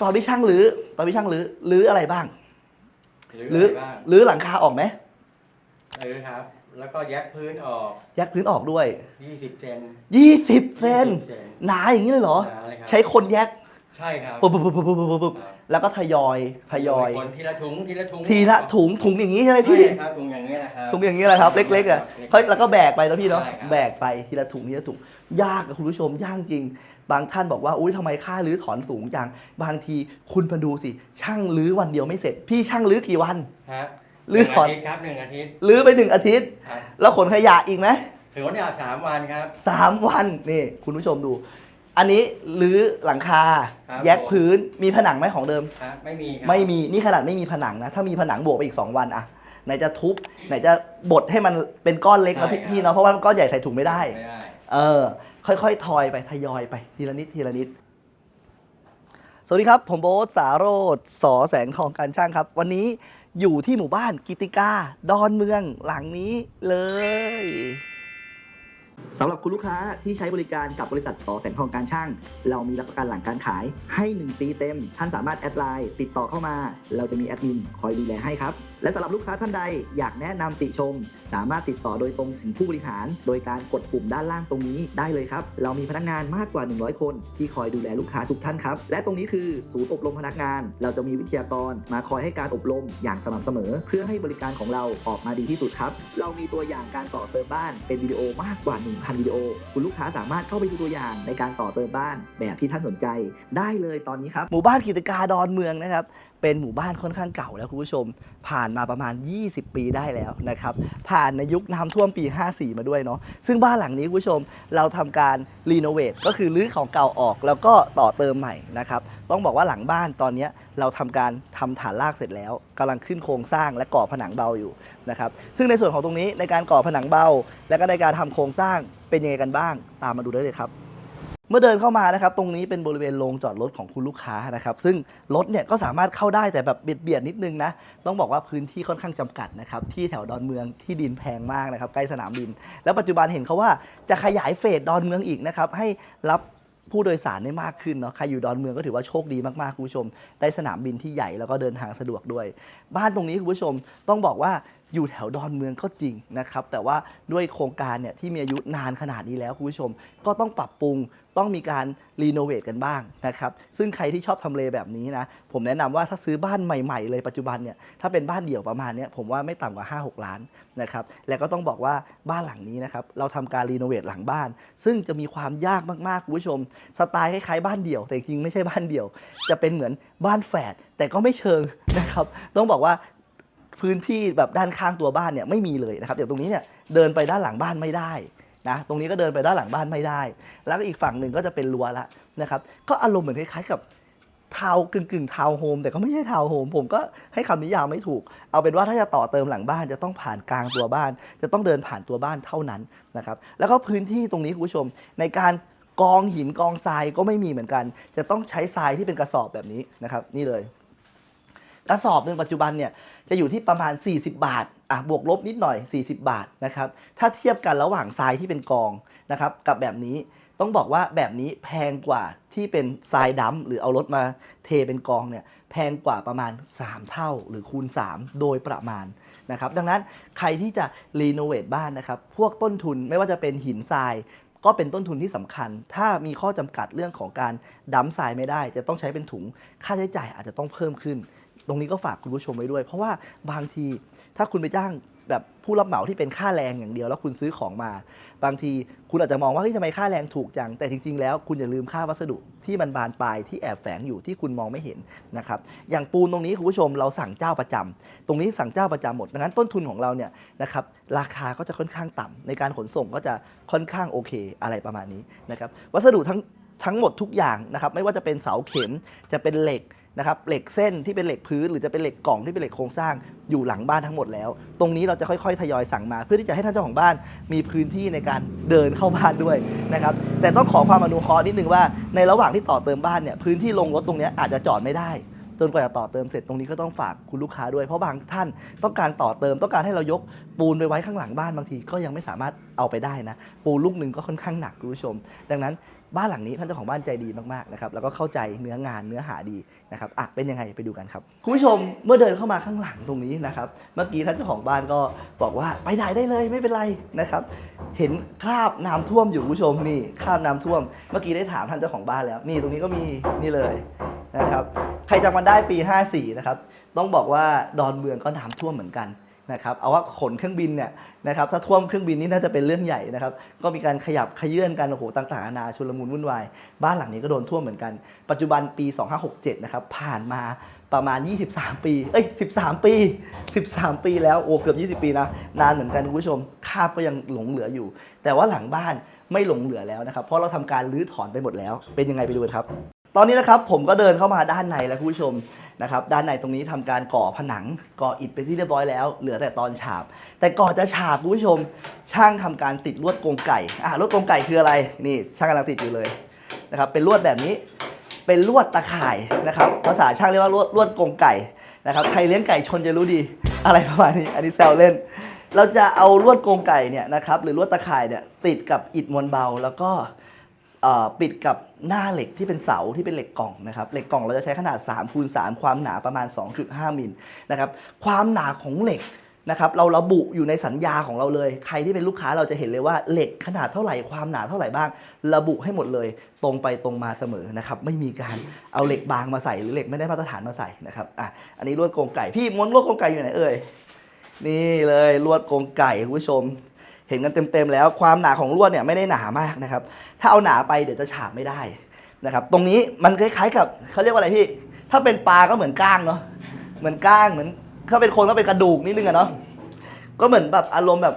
ตอนพี่ช่างรื้อตอนพี่ช่างรื้อรื้ออะไรบ้างหรือรื้ออะไรบ้างรื้อหลังคาออกไหมเออครับ แล้วก็แยกพื้นออก ยักพื้นออกด้วย 20 เซน20 เซน20เซนหนาอย่างนี้เลยเหรอ หนาเลยครับใช้คนแยกใช่ครับปุ๊บปุ๊บปุ๊บปุ๊บปุ๊บปุ๊บปุ๊บครับแล้วก็ทยอยทยอย คนทีละถุงทีละถุงทีละถุงถุงอย่างนี้ใช่ไหมใช่พี่ครับถุงอย่างนี้ยนะครับถุงอย่างนี้แหละครับ เล็กๆอะเล็กๆค่อยแล้วก็แบกไปแล้วพี่เนาะใช่ครับ แบกไปทีละถุงทีละถุงยากอะคุณผู้ชมยากจริง บางท่านบอกว่าอุ้ยทำไมค่ารื้อถอนสูงจัง บางทีคุณมาดูสิ ช่างรื้อวันเดียวไม่เสร็จ พี่ช่างรื้อกี่วัน ฮะรื้อถอน หงาทิตย์ครับหนึ่งอาทิตย์รื้อไปหนึ่งอาทิตย์ ครับแล้วขนขยะอีกไหมถือว่าเนี่ยสามวันครับ สามวันนี่คุณผู้ชมดู อันนี้รื้อหลังคา ครับแยกพื้นมีผนังไหมของเดิมครับไม่มีครับ ไม่มีนี่ขนาดไม่มีผนังนะ ถ้ามีผนังบวกไปอีก 2 วันอะไหนจะทุบ ไหนจะบดให้มันเป็นก้อนเล็กนะพี่พี่เนาะเพราะว่าก้อนใหญ่ใส่ถุงไม่ได้ ไม่ได้ เออ ค่อยๆ ทอยไปทยอยไปทีละนิดทีละนิด สวัสดีครับ ผมโบ๊ทสาโรธสอแสงทองการช่างครับ วันนี้อยู่ที่หมู่บ้านกิติกา ดอนเมืองหลังนี้เลยสำหรับคุณลูกค้าที่ใช้บริการกับบริษัทสอแสงทองการช่าง เรามีรับประกันหลังการขายให้ 1 ปีเต็ม ท่านสามารถแอดไลน์ติดต่อเข้ามา เราจะมีแอดมินคอยดูแลให้ครับ และสำหรับลูกค้าท่านใดอยากแนะนำติชม สามารถติดต่อโดยตรงถึงผู้บริหาร โดยการกดปุ่มด้านล่างตรงนี้ได้เลยครับ เรามีพนักงานมากกว่า 100 คน ที่คอยดูแลลูกค้าทุกท่านครับ และตรงนี้คือศูนย์อบรมพนักงาน เราจะมีวิทยากรมาคอยให้การอบรมอย่างสม่ำเสมอ เพื่อให้บริการของเราออกมาดีที่สุดครับ เรามีตัวอย่างการต่อเติมบ้านเป็นวิดีโอมากกว่า 1,000 วิดีโอ คุณลูกค้าสามารถเข้าไปดูตัวอย่างในการต่อเติมบ้านแบบที่ท่านสนใจ ได้เลยตอนนี้ครับหมู่บ้านกิจการดอนเมืองนะครับ เป็นหมู่บ้านค่อนข้างเก่าแล้วคุณผู้ชม ผ่านมาประมาณ 20 ปีได้แล้วนะครับ ผ่านในยุคน้ำท่วมปี 54 มาด้วยเนาะซึ่งบ้านหลังนี้คุณผู้ชมเราทำการรีโนเวทก็คือรื้อของเก่าออกแล้วก็ต่อเติมใหม่นะครับ ต้องบอกว่าหลังบ้านตอนนี้เราทำการทำฐานรากเสร็จแล้วกำลังขึ้นโครงสร้างและก่อผนังเบาอยู่นะครับซึ่งในส่วนของตรงนี้ในการก่อผนังเบา และก็ในการทำโครงสร้างเป็นยังไงกันบ้าง ตามมาดูได้เลยครับ เมื่อเดินเข้ามานะครับตรงนี้เป็นบริเวณโรงจอดรถของคุณลูกค้านะครับซึ่งรถเนี่ยก็สามารถเข้าได้แต่แบบเบียดเบียดนิดนึงนะต้องบอกว่าพื้นที่ค่อนข้างจำกัดนะครับที่แถวดอนเมืองที่ดินแพงมากนะครับใกล้สนามบิน แล้วปัจจุบันเห็นเขาว่าจะขยายเฟสดอนเมืองอีกนะครับให้รับผู้โดยสารได้มากขึ้นเนาะ ใครอยู่ดอนเมืองก็ถือว่าโชคดีมากๆ คุณผู้ชม ได้สนามบินที่ใหญ่แล้วก็เดินทางสะดวกด้วย บ้านตรงนี้คุณผู้ชมต้องบอกว่า อยู่แถวดอนเมืองก็จริงนะครับ แต่ว่าด้วยโครงการเนี่ยที่มีอายุนานขนาดนี้แล้วคุณผู้ชม ก็ต้องปรับปรุงต้องมีการรีโนเวทกันบ้างนะครับ ซึ่งใครที่ชอบทำเลแบบนี้นะ ผมแนะนำว่าถ้าซื้อบ้านใหม่ๆเลยปัจจุบันเนี่ยถ้าเป็นบ้านเดี่ยวประมาณเนี้ยผมว่าไม่ต่ำกว่า 5-6 ล้านนะครับ แล้วก็ต้องบอกว่าบ้านหลังนี้นะครับเราทำการรีโนเวทหลังบ้าน ซึ่งจะมีความยากมากๆคุณผู้ชม สไตล์คล้ายๆบ้านเดี่ยว แต่จริงๆไม่ใช่บ้านเดี่ยว จะเป็นเหมือนบ้านแฝดแต่ก็ไม่เชิงนะครับ ต้องบอกว่า พื้นที่แบบด้านข้างตัวบ้านเนี่ยไม่มีเลยนะครับอย่างตรงนี้เนี่ยเดินไปด้านหลังบ้านไม่ได้นะตรงนี้ก็เดินไปด้านหลังบ้านไม่ได้ แล้วก็อีกฝั่งหนึ่งก็จะเป็นรั้วละนะครับก็อารมณ์เหมือนคล้ายๆกับทาวกึ่งกึ่งทาวโฮมแต่ก็ไม่ใช่ทาวโฮมผมก็ให้คำนิยามไม่ถูก เอาเป็นว่าถ้าจะต่อเติมหลังบ้านจะต้องผ่านกลางตัวบ้าน จะต้องเดินผ่านตัวบ้านเท่านั้นนะครับแล้วก็พื้นที่ตรงนี้คุณผู้ชม ในการกองหินกองทรายก็ไม่มีเหมือนกัน จะต้องใช้ทรายที่เป็นกระสอบแบบนี้นะครับนี่เลย กระสอบหนึ่งปัจจุบันเนี่ยจะอยู่ที่ประมาณ 40 บาทอะบวกลบนิดหน่อย 40 บาทนะครับถ้าเทียบกันระหว่างทรายที่เป็นกองนะครับกับแบบนี้ต้องบอกว่าแบบนี้แพงกว่าที่เป็นทรายดำหรือเอารถมาเทเป็นกองเนี่ยแพงกว่าประมาณ 3 เท่าหรือคูณ 3 โดยประมาณนะครับดังนั้นใครที่จะรีโนเวทบ้านนะครับพวกต้นทุนไม่ว่าจะเป็นหินทรายก็เป็นต้นทุนที่สำคัญ ถ้ามีข้อจำกัดเรื่องของการดั้มทรายไม่ได้ จะต้องใช้เป็นถุง ค่าใช้จ่ายอาจจะต้องเพิ่มขึ้น ตรงนี้ก็ฝากคุณผู้ชมไว้ด้วย เพราะว่าบางทีถ้าคุณไปจ้างแบบผู้รับเหมาที่เป็นค่าแรงอย่างเดียว แล้วคุณซื้อของมา บางทีคุณอาจจะมองว่าเฮ้ยทำไมค่าแรงถูกจังแต่จริง ๆ แล้วคุณอย่าลืมค่าวัสดุที่มันบานปลายที่แอบแฝงอยู่ที่คุณมองไม่เห็นนะครับอย่างปูนตรงนี้คุณผู้ชมเราสั่งเจ้าประจำตรงนี้สั่งเจ้าประจำหมดดังนั้นต้นทุนของเราเนี่ยนะครับราคาก็จะค่อนข้างต่ำในการขนส่งก็จะค่อนข้างโอเคอะไรประมาณนี้นะครับวัสดุทั้งทั้งหมดทุกอย่างนะครับไม่ว่าจะเป็นเสาเข็มจะเป็นเหล็ก นะครับเหล็กเส้นที่เป็นเหล็กพื้น หรือจะเป็นเหล็กกล่องที่เป็นเหล็กโครงสร้างอยู่หลังบ้านทั้งหมดแล้ว ตรงนี้เราจะค่อยๆทยอยสั่งมา เพื่อที่จะให้ท่านเจ้าของบ้านมีพื้นที่ในการเดินเข้าบ้านด้วยนะครับแต่ต้องขอความอนุเคราะห์นิดนึงว่าในระหว่างที่ต่อเติมบ้านเนี่ยพื้นที่ลงรถตรงนี้อาจจะจอดไม่ได้จนกว่าจะต่อเติมเสร็จตรงนี้ก็ต้องฝากคุณลูกค้าด้วย เพราะบางท่านต้องการต่อเติมต้องการให้เรายกปูนไปไว้ข้างหลังบ้านบางทีก็ยังไม่สามารถเอาไปได้นะ ปูนลูกหนึ่งก็ค่อนข้างหนักคุณผู้ชม ดังนั้น บ้านหลังนี้ท่านเจ้าของบ้านใจดีมากๆนะครับแล้วก็เข้าใจเนื้องานเนื้อหาดีนะครับอะเป็นยังไงไปดูกันครับคุณผู้ชมเมื่อเดินเข้ามาข้างหลังตรงนี้นะครับเมื่อกี้ท่านเจ้าของบ้านก็บอกว่าไปไหนได้เลยไม่เป็นไรนะครับเห็นคราบน้ำท่วมอยู่คุณผู้ชมนี่คราบน้ำท่วม เมื่อกี้ได้ถามท่านเจ้าของบ้านแล้วนี่ตรงนี้ก็มีนี่เลยนะครับใครจำมันได้ปี 54นะครับต้องบอกว่าดอนเมืองก็น้ำท่วมเหมือนกัน นะครับเอาว่าขนเครื่องบินเนี่ยนะครับถ้าท่วมเครื่องบินนี่น่าจะเป็นเรื่องใหญ่นะครับก็มีการขยับขยื่นกันโอ้โหต่างๆนานาชุลมุนวุ่นวายบ้านหลังนี้ก็โดนท่วมเหมือนกัน ปัจจุบันปี 2567นะครับผ่านมาประมาณ 23 ปีเอ้ย13 ปี 13 ปีแล้วโอ้เกือบ 20 ปีนะนานเหมือนกันคุณผู้ชมคาบก็ยังหลงเหลืออยู่ แต่ว่าหลังบ้านไม่หลงเหลือแล้วนะครับเพราะเราทำการรื้อถอนไปหมดแล้ว เป็นยังไงไปดูกันครับ ตอนนี้นะครับผมก็เดินเข้ามาด้านในแล้วคุณผู้ชม นะครับด้านในตรงนี้ทำการก่อผนังก่ออิฐเป็นที่เรียบร้อยแล้ว เหลือแต่ตอนฉาบ แต่ก่อนจะฉาบคุณผู้ชม ช่างทำการติดลวดกรงไก่อะลวดกรงไก่คืออะไรนี่ช่างกำลังติดอยู่เลยนะครับเป็นลวดแบบนี้เป็นลวดตะข่ายนะครับภาษาช่างเรียกว่าลวดลวดกรงไก่นะครับใครเลี้ยงไก่ชนจะรู้ดีอะไรประมาณนี้ อันนี้แซวเล่น เราจะเอาลวดกรงไก่เนี่ยนะครับหรือลวดตะข่ายเนี่ยติดกับอิฐมวลเบาแล้วก็ ปิดกับหน้าเหล็กที่เป็นเสาที่เป็นเหล็กกล่องนะครับเหล็กกล่องเราจะใช้ขนาด3คูณ3ความหนาประมาณ 2.5มิลนะครับความหนาของเหล็กนะครับเราระบุอยู่ในสัญญาของเราเลย ใครที่เป็นลูกค้าเราจะเห็นเลยว่าเหล็กขนาดเท่าไหร่ความหนาเท่าไหร่บ้าง ระบุให้หมดเลย ตรงไปตรงมาเสมอนะครับไม่มีการเอาเหล็กบางมาใส่หรือเหล็กไม่ได้มาตรฐานมาใส่นะครับอะอันนี้ลวดกรงไก่พี่ม้วนลวดกรงไก่อยู่ไหนเอ่ยนี่เลยลวดกรงไก่คุณผู้ชม เห็นกันเต็มๆแล้ว ความหนาของลวดเนี่ยไม่ได้หนามากนะครับ ถ้าเอาหนาไปเดี๋ยวจะฉาบไม่ได้นะครับ ตรงนี้มันคล้ายๆกับเขาเรียกว่าอะไรพี่ ถ้าเป็นปลาก็เหมือนก้างเนาะ เหมือนก้างเหมือนถ้าเป็นคนก็เป็นกระดูกนิดนึงอะเนาะ ก็เหมือนแบบอารมณ์แบบ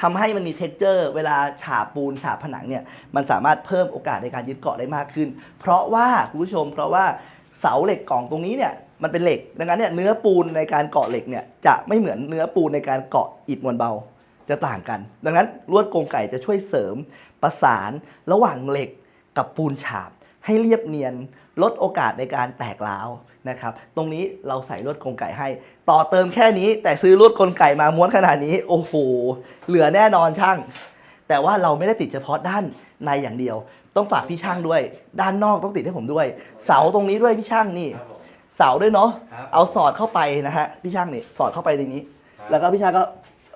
ทำให้มันมีเท็กเจอร์ เวลาฉาบปูนฉาบผนังเนี่ย มันสามารถเพิ่มโอกาสในการยึดเกาะได้มากขึ้น เพราะว่าคุณผู้ชม เพราะว่าเสาเหล็กกล่องตรงนี้เนี่ยมันเป็นเหล็ก ดังนั้นเนี่ยเนื้อปูนในการเกาะเหล็กเนี่ยจะไม่เหมือนเนื้อปูนในการเกาะอิฐมวลเบา จะต่างกัน ดังนั้นลวดกรงไก่จะช่วยเสริมประสานระหว่างเหล็กกับปูนฉาบ ให้เรียบเนียนลดโอกาสในการแตกร้าวนะครับ ตรงนี้เราใส่ลวดกรงไก่ให้ ต่อเติมแค่นี้ แต่ซื้อลวดกรงไก่มาม้วนขนาดนี้ โอ้โห เหลือแน่นอนช่าง แต่ว่าเราไม่ได้ติดเฉพาะด้านในอย่างเดียว ต้องฝากพี่ช่างด้วย ด้านนอกต้องติดให้ผมด้วย เสาตรงนี้ด้วยพี่ช่างนี่ครับผมเสาด้วยเนาะครับเอาสอดเข้าไปนะฮะพี่ช่างนี่สอดเข้าไปในนี้ครับแล้วก็พี่ช่างก็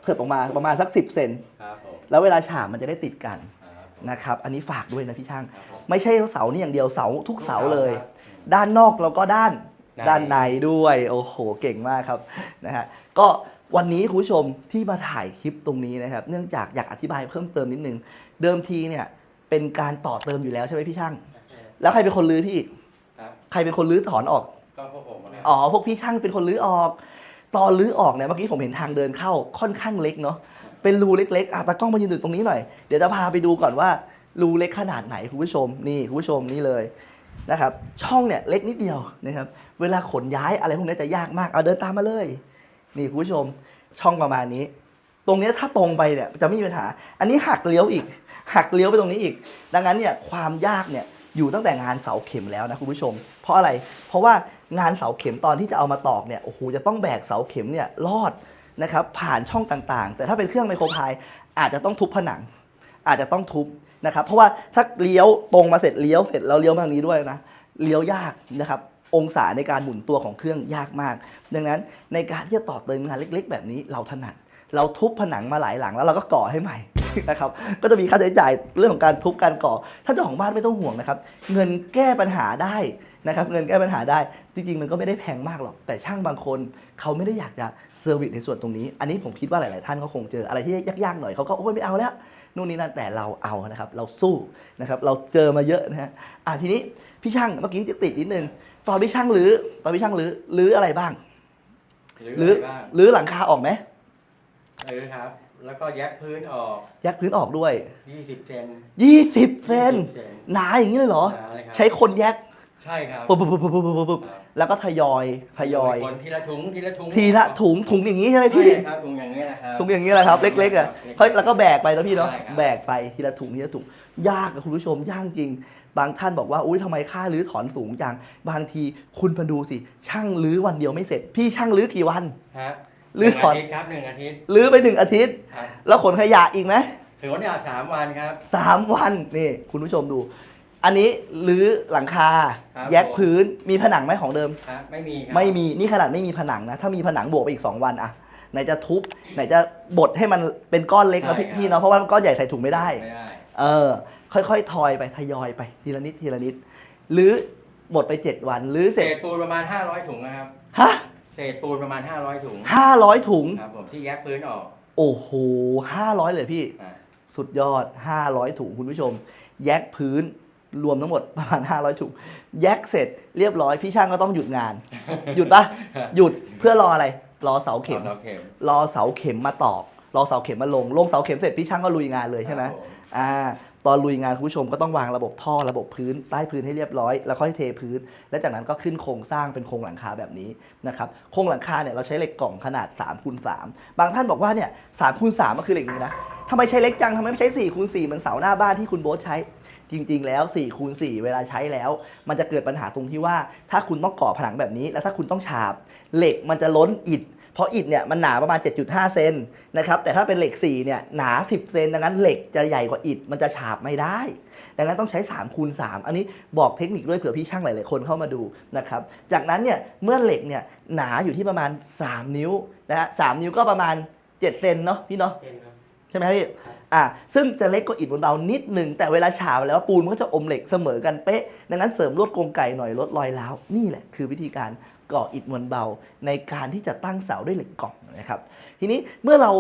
เถิบออกมาประมาณสัก 10 เซน ครับผมแล้วเวลาฉาบมันจะได้ติดกันครับนะครับ อันนี้ฝากด้วยนะพี่ช่าง ครับผม ไม่ใช่เสานี่อย่างเดียวเสาทุกเสาเลยครับด้านนอกแล้วก็ด้านใน ด้านในด้วย โอ้โหเก่งมากครับนะฮะก็วันนี้คุณผู้ชมที่มาถ่ายคลิปตรงนี้นะครับ เนื่องจากอยากอธิบายเพิ่มเติมนิดนึง เดิมทีเนี่ยเป็นการต่อเติมอยู่แล้วใช่ไหมพี่ช่าง แล้วใครเป็นคนรื้อพี่ ครับ ใครเป็นคนรื้อถอนออก ก็พวกผมนะ อ๋อพวกพี่ช่างเป็นคนรื้อออก ตอนรื้อออกเนี่ยเมื่อกี้ผมเห็นทางเดินเข้าค่อนข้างเล็กเนาะเป็นรูเล็กๆอะตากล้องมายืนอยู่ตรงนี้หน่อยเดี๋ยวจะพาไปดูก่อนว่ารูเล็กขนาดไหนคุณผู้ชมนี่คุณผู้ชมนี่เลยนะครับช่องเนี่ยเล็กนิดเดียวนะครับเวลาขนย้ายอะไรพวกนี้จะยากมากเอาเดินตามมาเลย นี่คุณผู้ชมช่องประมาณนี้ ตรงนี้ถ้าตรงไปเนี่ยจะไม่มีปัญหา อันนี้หักเลี้ยวอีก หักเลี้ยวไปตรงนี้อีก ดังนั้นเนี่ยความยากเนี่ยอยู่ตั้งแต่งานเสาเข็มแล้วนะคุณผู้ชม เพราะอะไรเพราะว่า งานเสาเข็มตอนที่จะเอามาตอกเนี่ยโอ้โหจะต้องแบกเสาเข็มเนี่ยลอดนะครับผ่านช่องต่างๆ แต่ถ้าเป็นเครื่องไมโครพายอาจจะต้องทุบผนัง อาจจะต้องทุบนะครับเพราะว่าถ้าเลี้ยวตรงมาเสร็จเลี้ยวเสร็จแล้วเลี้ยวมาทางนี้ด้วยนะเลี้ยวยากนะครับองศาในการหมุนตัวของเครื่องยากมาก ดังนั้นในการที่จะต่อเติมงานเล็ก ๆ แบบนี้เราถนัด เราทุบผนังมาหลายหลังแล้วเราก็ก่อให้ใหม่ นะครับก็จะมีค่าใช้จ่ายเรื่องของการทุบการก่อ ถ้าเจ้าของบ้านไม่ต้องห่วงนะครับเงินแก้ปัญหาได้นะครับเงินแก้ปัญหาได้จริง ๆ มันก็ไม่ได้แพงมากหรอก แต่ช่างบางคนเขาไม่ได้อยากจะเซอร์วิสในส่วนตรงนี้ อันนี้ผมคิดว่าหลาย ๆ ท่านก็คงเจออะไรที่ยากๆหน่อยเขาก็โอ้ยไม่เอาแล้วนู่นนี่นั่นแต่เราเอานะครับเราสู้นะครับเราเจอมาเยอะนะฮะอะทีนี้พี่ช่างเมื่อกี้จะติดนิดนึงตอนพี่ช่างรื้อตอนพี่ช่างรื้อรื้ออะไรบ้างหรือรื้ออะไรบ้างรื้อหลังคาออกไหมหรือครับ แล้วก็แยกพื้นออกยักพื้นออกด้วย 20เซน20 เซน20เซนหนาอย่างนี้เลยเหรอ หนาเลยครับใช้คนแยกใช่ครับปุ๊บปุ๊บปุ๊บปุ๊บปุ๊บปุ๊บครับแล้วก็ทยอยทยอย คนทีละถุงทีละถุงทีละถุงถุงอย่างนี้ใช่ไหมใช่พี่ครับถุงอย่างนี้ยนะครับ ถุงอย่างนี้แหละครับ เล็กๆอะครับเฮ้ยแล้วก็แบกไปแล้วพี่เนาะใช่ครับ แบกไปทีละถุงทีละถุงยากนะคุณผู้ชมยากจริง บางท่านบอกว่าอุ้ยทำไมค่ารื้อถอนสูงจังบางทีคุณมาดูสิช่างรื้อวันเดียวไม่เสร็จ พี่ช่างรื้อกี่วัน ฮะ ลื้อถอนหงาทิตย์ครับหนึ่งอาทิตย์รื้อไปหนึ่งอาทิตย์ ครับแล้วขนขยะอีกไหมถือว่าเนี่ยสามวันครับ สามวันนี่คุณผู้ชมดู อันนี้รื้อหลังคา ครับแยกพื้นมีผนังไหมของเดิม ครับไม่มีครับ ไม่มีนี่ขนาดไม่มีผนังนะ ถ้ามีผนังบวกไปอีก 2 วันอะไหนจะทุบ ไหนจะบดให้มันเป็นก้อนเล็กนะพี่พี่เนาะเพราะว่าก้อนใหญ่ใส่ถุงไม่ได้ ไม่ได้ เออ ค่อยๆ ทอยไปทยอยไปทีละนิดทีละนิด หรือหมดไป 7 วันหรือเศเสร็จษปูนประมาณ 500 ถุงนะครับ ฮะ เศษปูนประมาณ 500 ถุงห้าร้อยถุง ครับผมที่แยกพื้นออกโอ้โหห้าร้อยเลยพี่ อะสุดยอด 500 ถุงคุณผู้ชม แยกพื้นรวมทั้งหมดประมาณ 500 ถุง แยกเสร็จเรียบร้อยพี่ช่างก็ต้องหยุดงาน หยุดปะหยุดเพื่อรออะไร รอเสาเข็มเสาเข็มรอเสาเข็มมาตอก รอเสาเข็มมาลง ลงเสาเข็มเสร็จพี่ช่างก็ลุยงานเลยใช่ไหมครับผอ่า ตอนลุยงานคุณผู้ชมก็ต้องวางระบบท่อระบบพื้นใต้พื้นให้เรียบร้อย แล้วค่อยเทพื้น และจากนั้นก็ขึ้นโครงสร้างเป็นโครงหลังคาแบบนี้นะครับโครงหลังคาเนี่ยเราใช้เหล็กกล่องขนาด3คูณ3บางท่านบอกว่าเนี่ยสามคูณสามก็คือเหล็กนี้นะทำไมใช้เล็กจังทำไมไม่ใช้4คูณ4เหมือนเสาหน้าบ้านที่คุณโบ๊ทใช้ จริง ๆ แล้ว4คูณ4เวลาใช้แล้ว มันจะเกิดปัญหาตรงที่ว่า ถ้าคุณต้องก่อผนังแบบนี้ แล้วถ้าคุณต้องฉาบ เหล็กมันจะล้นอิฐ เพราะอิฐเนี่ยมันหนาประมาณ 7.5 เซนนะครับแต่ถ้าเป็นเหล็ก4เนี่ยหนา 10 เซนดังนั้นเหล็กจะใหญ่กว่าอิฐมันจะฉาบไม่ได้ ดังนั้นต้องใช้3คูณ3อันนี้บอกเทคนิคด้วยเผื่อพี่ช่างหลาย ๆ คนเข้ามาดูนะครับจากนั้นเนี่ยเมื่อเหล็กเนี่ยหนาอยู่ที่ประมาณ 3 นิ้วนะฮะสามนิ้วก็ประมาณ 7 เซนเนาะพี่เนาะเช่นครับใช่ไหมพี่อ่าซึ่งจะเล็กกว่าอิฐบนเบานิดหนึ่งแต่เวลาฉาบแล้วปูนมันก็จะอมเหล็กเสมอกันเป๊ะ ดังนั้นเสริมลวดกรงไก่หน่อยลดรอยร้าวนี่แหละคือวิธีการ ก่ออิฐมวลเบา ในการที่จะตั้งเสาด้วยเหล็กกล่องนะครับ ทีนี้เมื่อเรา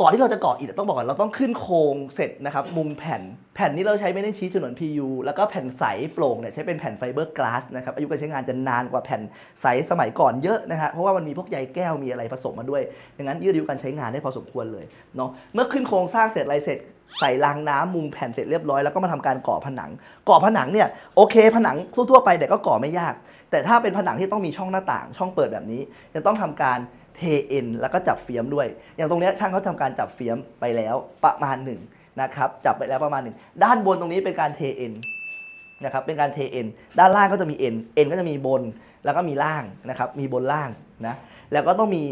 ก่อนที่เราจะก่ออิฐต้องบอกก่อนเราต้องขึ้นโครงเสร็จนะครับมุมแผ่นแผ่นนี้เราใช้ไม่ได้ชี้ฉนวน PU แล้วก็แผ่นใสโปร่งเนี่ยใช้เป็นแผ่นไฟเบอร์กลาสนะครับอายุการใช้งานจะนานกว่าแผ่นใสสมัยก่อนเยอะนะฮะเพราะว่ามันมีพวกใยแก้วมีอะไรผสมมาด้วยดังนั้นยืดอายุการใช้งานได้พอสมควรเลยเนาะเมื่อขึ้นโครงสร้างเสร็จอะไรเสร็จใส่รางน้ำมุงแผ่นเสร็จเรียบร้อยแล้วก็มาทำการก่อผนัง ก่อผนังเนี่ยโอเค ผนังทั่วๆไปแต่ก็ก่อไม่ยาก แต่ถ้าเป็นผนังที่ต้องมีช่องหน้าต่าง ช่องเปิดแบบนี้ จะต้องทำการ เทเอ็นแล้วก็จับเฟียมด้วย อย่างตรงเนี้ยช่างเขาทำการจับเฟียมไปแล้วประมาณหนึ่งนะครับจับไปแล้วประมาณหนึ่งด้านบนตรงนี้เป็นการเทเอ็นนะครับเป็นการเทเอ็นด้านล่างก็จะมีเอ็นเอ็นก็จะมีบนแล้วก็มีล่างนะครับมีบนล่างนะแล้วก็ต้องมี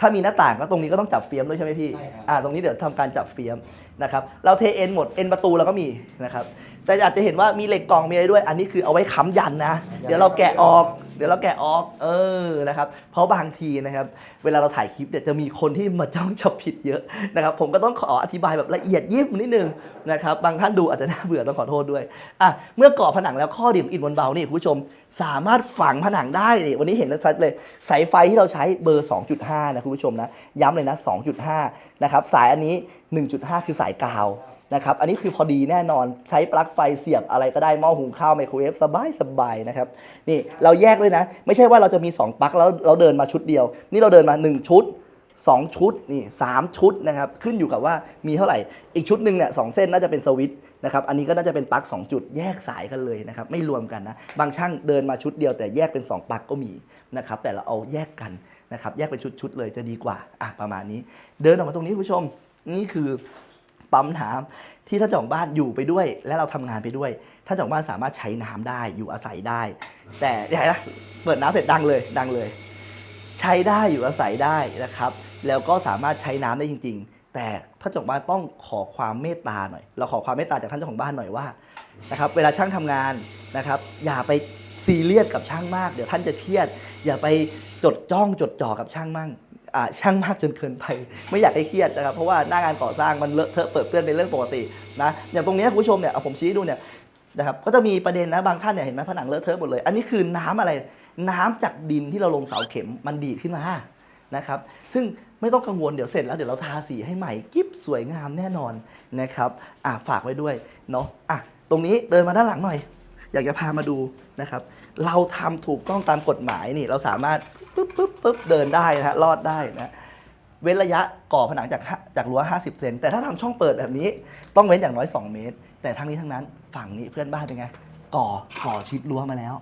ถ้ามีหน้าต่างก็ตรงนี้ก็ต้องจับเฟียมด้วยใช่ไหมพี่ใช่ครับอ่าตรงนี้เดี๋ยวทำการจับเฟียมนะครับเราเทเอ็นหมดเอ็นประตูเราก็มีนะครับแต่อาจจะเห็นว่ามีเหล็กกล่องมีอะไรด้วย อันนี้คือเอาไว้ค้ำยันนะ เดี๋ยวเราแกะออก เดี๋ยวเราแกะออกเออนะครับเพราะบางทีนะครับเวลาเราถ่ายคลิปเนี่ยจะมีคนที่มาจ้องจับผิดเยอะนะครับผมก็ต้องขออธิบายแบบละเอียดยิบนิดนึงนะครับบางท่านดูอาจจะน่าเบื่อต้องขอโทษด้วยอะเมื่อก่อผนังแล้วข้อดีของอิฐบนเบานี่คุณผู้ชมสามารถฝังผนังได้นี่วันนี้เห็นชัดเลยสายไฟที่เราใช้เบอร์ 2.5 นะคุณผู้ชมนะย้ำเลยนะ 2.5 นะครับสายอันนี้ 1.5 คือสายกาว นะครับ อันนี้คือพอดีแน่นอนใช้ปลั๊กไฟเสียบอะไรก็ได้หม้อหุงข้าวไมโครเวฟสบายสบายนะครับ นี่เราแยกเลยนะ ไม่ใช่ว่าเราจะมี 2 ปลั๊กแล้วเราเดินมาชุดเดียว นี่เราเดินมา 1 ชุด 2 ชุดนี่สามชุดนะครับ ขึ้นอยู่กับว่ามีเท่าไหร่ อีกชุดหนึ่งเนี่ยสองเส้นน่าจะเป็นสวิตช์นะครับ อันนี้ก็น่าจะเป็นปลั๊ก2 จุดแยกสายกันเลยนะครับ ไม่รวมกันนะ บางช่างเดินมาชุดเดียว แต่แยกเป็น 2 ปลั๊กก็มีนะครับ แต่เราเอาแยกกันนะครับ แยกเป็นชุดๆเลยจะดีกว่า อะประมาณนี้ เดินออกมาตรงนี้คุณผู้ชม นี่คือ ปั๊มน้ำที่ท่านเจ้าของบ้านอยู่ไปด้วย และเราทำงานไปด้วยท่านเจ้าของบ้านสามารถใช้น้ำได้อยู่อาศัยได้ แต่เดี๋ยวนะเปิดน้ำเสร็จดังเลยดังเลย ใช้ได้อยู่อาศัยได้นะครับ แล้วก็สามารถใช้น้ำได้จริง ๆ แต่ท่านเจ้าของบ้านต้องขอความเมตตาหน่อย เราขอความเมตตาจากท่านเจ้าของบ้านหน่อยว่านะครับเวลาช่างทำงานนะครับ อย่าไปซีเรียสกับช่างมาก เดี๋ยวท่านจะเครียด อย่าไปจดจ้องจดจ่อกับช่างมั่ง ช่างมากจนเกินไป ไม่อยากให้เครียดนะครับเพราะว่าหน้างานก่อสร้างมันเลอะเทอะเปิดเปื้อนเป็นเรื่องปกตินะอย่างตรงนี้คุณผู้ชมเนี่ยเอาผมชี้ดูเนี่ยนะครับก็จะมีประเด็นนะบางท่านเนี่ยเห็นไหมผนังเลอะเทอะหมดเลย อันนี้คือน้ำอะไรน้ำจากดินที่เราลงเสาเข็มมันดีดขึ้นมานะครับซึ่งไม่ต้องกังวลเดี๋ยวเสร็จแล้วเดี๋ยวเราทาสีให้ใหม่กิ๊บสวยงามแน่นอนนะครับอะฝากไว้ด้วยเนาะอะตรงนี้เดินมาด้านหลังหน่อย อยากจะพามาดูนะครับ เราทำถูกต้องตามกฎหมายนี่เราสามารถปุ๊บปุ๊บปุ๊บเดินได้นะฮะรอดได้นะเว้นระยะก่อผนังจากห้าจากรั้ว 50 เซนแต่ถ้าทำช่องเปิดแบบนี้ต้องเว้นอย่างน้อย 2 เมตร แต่ทั้งนี้ทั้งนั้นฝั่งนี้เพื่อนบ้านเป็นไง ก่อก่อชิดรั้วมาแล้ว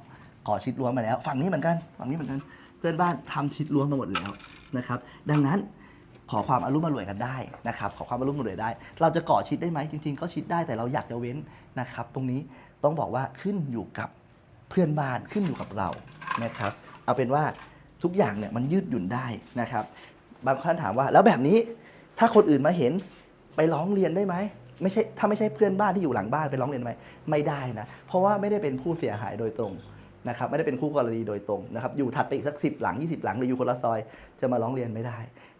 ก่อชิดรั้วมาแล้ว ฝั่งนี้เหมือนกันฝั่งนี้เหมือนกัน เพื่อนบ้านทำชิดรั้วมาหมดแล้วนะครับ ดังนั้นขอความอารมณ์มารวยกันได้นะครับ ขอความอารมณ์มารวยได้ เราจะก่อชิดได้ไหมจริง ๆ ก็ชิดได้แต่เราอยากจะเว้นนะครับ ตรงนี้ ต้องบอกว่าขึ้นอยู่กับเพื่อนบ้านขึ้นอยู่กับเรานะครับ เอาเป็นว่าทุกอย่างเนี่ยมันยืดหยุ่นได้นะครับ บางท่านถามว่าแล้วแบบนี้ถ้าคนอื่นมาเห็นไปร้องเรียนได้ไหมไม่ใช่ถ้าไม่ใช่เพื่อนบ้านที่อยู่หลังบ้านไปร้องเรียนไหมไม่ได้นะเพราะว่าไม่ได้เป็นผู้เสียหายโดยตรงนะครับไม่ได้เป็นคู่กรณีโดยตรงนะครับอยู่ถัดไปอีกสักสิบหลัง 20 หลังหรืออยู่คนละซอยจะมาร้องเรียนไม่ได้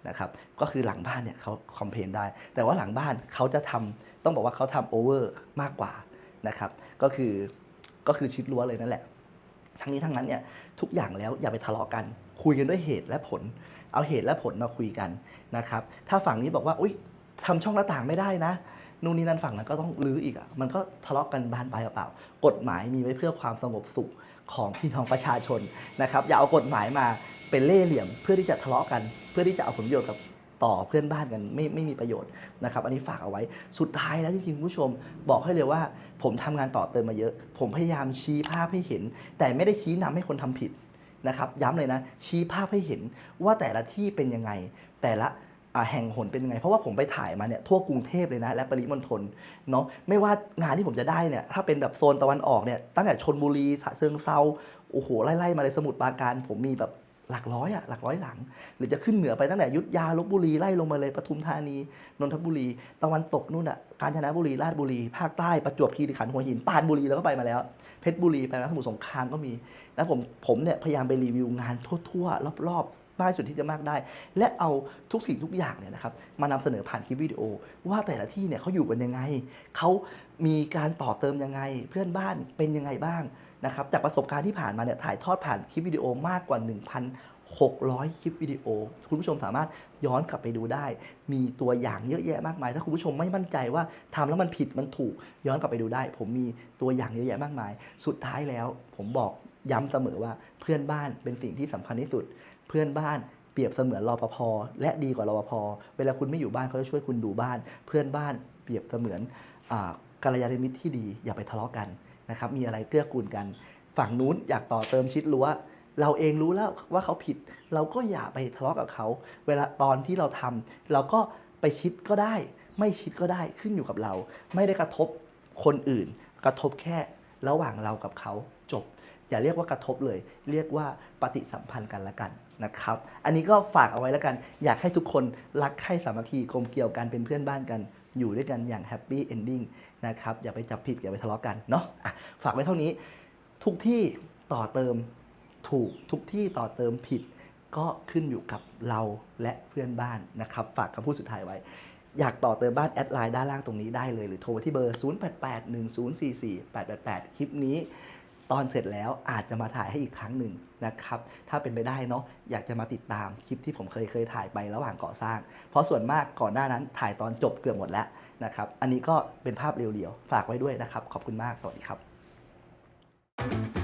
นะครับก็คือหลังบ้านเนี่ยเขาคอมเพลนได้ แต่ว่าหลังบ้านเขาจะทำต้องบอกว่าเขาทำโอเวอร์มากกว่า นะครับ ก็คือก็คือชิดรั้วเลยนั่นแหละ ทั้งนี้ทั้งนั้นเนี่ยทุกอย่างแล้วอย่าไปทะเลาะกัน คุยกันด้วยเหตุและผล เอาเหตุและผลมาคุยกันนะครับ ถ้าฝั่งนี้บอกว่าอุ้ยทำช่องหน้าต่างไม่ได้นะนู่นนี่นั่นฝั่งนั้นก็ต้องรื้ออีกอะมันก็ทะเลาะกันบานปลายเปล่า กฎหมายมีไว้เพื่อความสงบสุขของพี่น้องประชาชนนะครับ อย่าเอากฎหมายมาเป็นเล่ห์เหลี่ยมเพื่อที่จะทะเลาะกัน เพื่อที่จะเอาผลประโยชน์กับ ต่อเพื่อนบ้านกันไม่ไม่มีประโยชน์นะครับอันนี้ฝากเอาไว้สุดท้ายแล้วจริงๆคุณผู้ชมบอกให้เลยว่า ผมทำงานต่อเติมมาเยอะ ผมพยายามชี้ภาพให้เห็น แต่ไม่ได้ชี้นำให้คนทำผิดนะครับย้ำเลยนะ ชี้ภาพให้เห็นว่าแต่ละที่เป็นยังไง แต่ละแห่งหนเป็นยังไง เพราะว่าผมไปถ่ายมาเนี่ยทั่วกรุงเทพเลยนะ และปริมณฑลเนาะไม่ว่างานที่ผมจะได้เนี่ยถ้าเป็นแบบโซนตะวันออกเนี่ยตั้งแต่ชนบุรีฉะเชิงเซาโอ้โหไล่ๆมาเลยสมุทรปราการ ผมมีแบบ หลักร้อยอะหลักร้อยหลัง หรือจะขึ้นเหนือไปตั้งแต่ยุทธยาลบบุรีไล่ลงมาเลยปทุมธานีนนทบุรี ตะวันตกนู่นอะกาญจนบุรีราชบุรีภาคใต้ประจวบคีรีขันธ์หัวหินปานบุรีแล้วก็ไปมาแล้ว เพชรบุรีไปแล้วสมุทรสงครามก็มี แล้วผมผมเนี่ยพยายามไปรีวิวงานทั่วๆรอบๆมากสุดที่จะมากได้ และเอาทุกสิ่งทุกอย่างเนี่ยนะครับมานำเสนอผ่านคลิปวิดีโอ ว่าแต่ละที่เนี่ยเขาอยู่กันยังไงเขามีการต่อเติมยังไง เพื่อนบ้านเป็นยังไงบ้าง นะครับจากประสบการณ์ที่ผ่านมาเนี่ยถ่ายทอดผ่านคลิปวิดีโอมากกว่า 1,600 คลิปวิดีโอ คุณผู้ชมสามารถย้อนกลับไปดูได้ มีตัวอย่างเยอะแยะมากมาย ถ้าคุณผู้ชมไม่มั่นใจว่าทำแล้วมันผิดมันถูกย้อนกลับไปดูได้ ผมมีตัวอย่างเยอะแยะมากมาย สุดท้ายแล้ว ผมบอกย้ำเสมอว่าเพื่อนบ้านเป็นสิ่งที่สำคัญที่สุด เพื่อนบ้านเปรียบเสมือนรอปภและดีกว่ารอปภเวลาคุณไม่อยู่บ้านเขาจะช่วยคุณดูบ้าน เพื่อนบ้านเปรียบเสมือนอ่ากัลยาณมิตรที่ดีอย่าไปทะเลาะกัน นะครับมีอะไรเกื้อกูลกัน ฝั่งนู้นอยากต่อเติมชิดรั้วเราเองรู้แล้วว่าเขาผิด เราก็อย่าไปทะเลาะกับเขา เวลาตอนที่เราทำเราก็ไปชิดก็ได้ ไม่ชิดก็ได้ขึ้นอยู่กับเรา ไม่ได้กระทบคนอื่น กระทบแค่ระหว่างเรากับเขาจบ อย่าเรียกว่ากระทบเลย เรียกว่าปฏิสัมพันธ์กันละกันนะครับ อันนี้ก็ฝากเอาไว้แล้วกัน อยากให้ทุกคนรักใคร่สามัคคีกลมเกี่ยวกันเป็นเพื่อนบ้านกัน อยู่ด้วยกันอย่างแฮปปี้เอนดิ้งนะครับอย่าไปจับผิดอย่าไปทะเลาะกันเนาะะฝากไว้เท่านี้ ทุกที่ต่อเติมถูกทุกที่ต่อเติมผิด ก็ขึ้นอยู่กับเราและเพื่อนบ้านนะครับ ฝากคำพูดสุดท้ายไว้ อยากต่อเติมบ้านแอดไลน์ด้านล่างตรงนี้ได้เลยหรือโทรที่เบอร์ 0881044888 คลิปนี้ ตอนเสร็จแล้วอาจจะมาถ่ายให้อีกครั้งหนึ่งนะครับ ถ้าเป็นไปได้เนาะอยากจะมาติดตามคลิปที่ผมเคยเคยถ่ายไประหว่างก่อสร้าง เพราะส่วนมากก่อนหน้านั้นถ่ายตอนจบเกือบหมดแล้วนะครับ อันนี้ก็เป็นภาพเรียวๆ ฝากไว้ด้วยนะครับ ขอบคุณมาก สวัสดีครับ